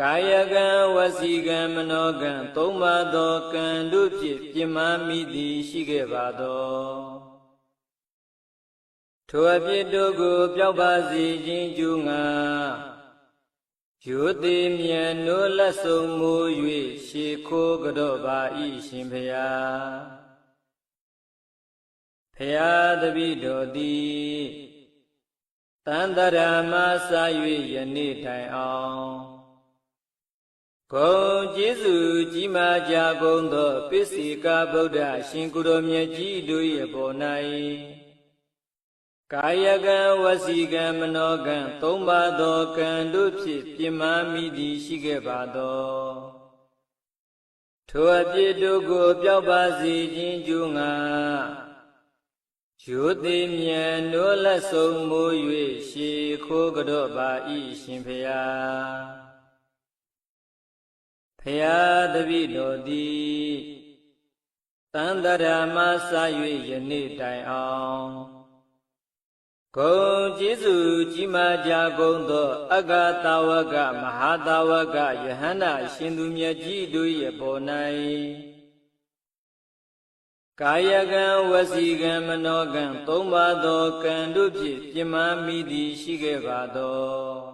ကာယကံဝစီကံမနောကံသုံးပါးသောကံတို့ဖြင့်ပြမမိသည်ရှိခဲ့ပါသောထိုအဖြစ်တို့ကိုပျောက်ပါစေခြင်းကျူးငါယူသည်မြတ်နိုးလက်ဆုံးမူ၍ရှေခိုးကြော့ပါ၏ရှင်ဖျားဖျားတပိတော်သည်တန်တရာမစာ၍ယနေ့တိုင်အောင် ဂုံကျေးဇူးကြီးမားကြကုန်သောပစ္စေကဗုဒ္ဓရှင်ကုတော်မြတ်ကြီးတို့၏အပေါ်၌ကာယကံဝစီကံမနောကံသုံးပါးသောကံတို့ဖြင့်ပြမမိသည်ရှိခဲ့ပါသောထိုအပြစ်တို့ကိုပျောက်ပါစေခြင်းကျူးငါယူသည်မြတ်နိုးလက်ဆုံးမူ၍ရှေခိုးကြော့ပါ၏ရှင်ဖျား ဖရာတပိတော်သည်တန်တရာမစ၍ယနေ့တိုင်အောင်ဂုံကျေးဇူးကြီးမားကြကုန်သော အဂတာဝကမဟာတာဝကယဟန္တာရှင်သူမြတ်ကြီးတို့၏ပေါ်၌ကာယကံဝစီကံမနောကံသုံးပါးသောကံတို့ဖြင့်ပြမမိသည်ရှိခဲ့ပါသော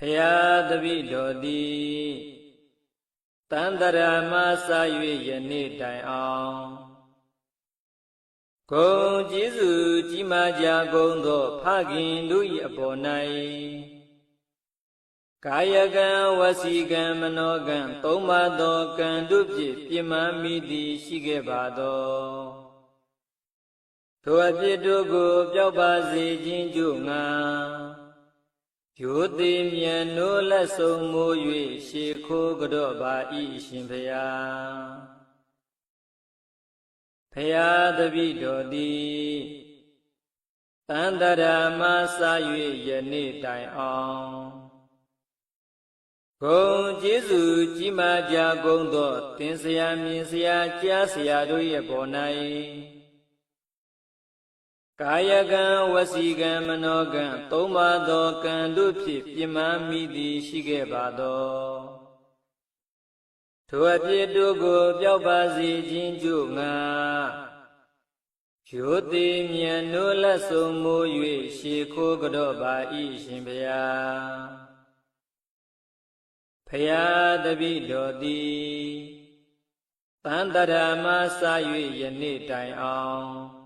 ဖရာတပိတော်သည်တန်တရာမစ၍ယနေ့တိုင်အောင်ဂုံကျေးဇူးကြီးမားကြကုန်သောဖခင်တို့၏အပေါ်၌ကာယကံဝစီကံမနောကံသုံးပါးသောကံတို့ဖြင့်ပြမမိသည်ရှိခဲ့ပါသောထိုအဖြစ်တို့ကိုပျောက်ပါစေခြင်းကြို့ငါ ယူသည်မြတ်နိုးလက်ဆုံးမူ၍ရှေခိုးကြော့ပါ၏ရှင်ဖျားဖျားတပိတော်သည်တန်တရာမစ၍ယနေ့တိုင်အောင်ဂုံကျေးဇူးကြီးမားကြကုန်သော သင်္ဆရာမြင်ဆရာကြားဆရာတို့ရဲ့ပေါ်၌ ကာယကံဝစီကံမနောကံသုံးပါးသောကံတို့ဖြင့်ပြမမိသည်ရှိခဲ့ပါသောထိုအဖြစ်တို့ကိုပျောက်ပါစေခြင်းကြို့ငါယူသည်မြတ်နိုးလက်ဆုံးမူ၍ရှေခိုးကြော့ပါ၏ရှင်ဗျာဖယားတပိတော်သည်တန်တရာမစ၍ယနေ့တိုင်အောင်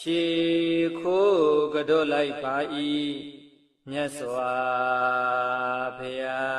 ရှေခိုးကြော့လိုက်ပါ၏မြတ်စွာဘုရား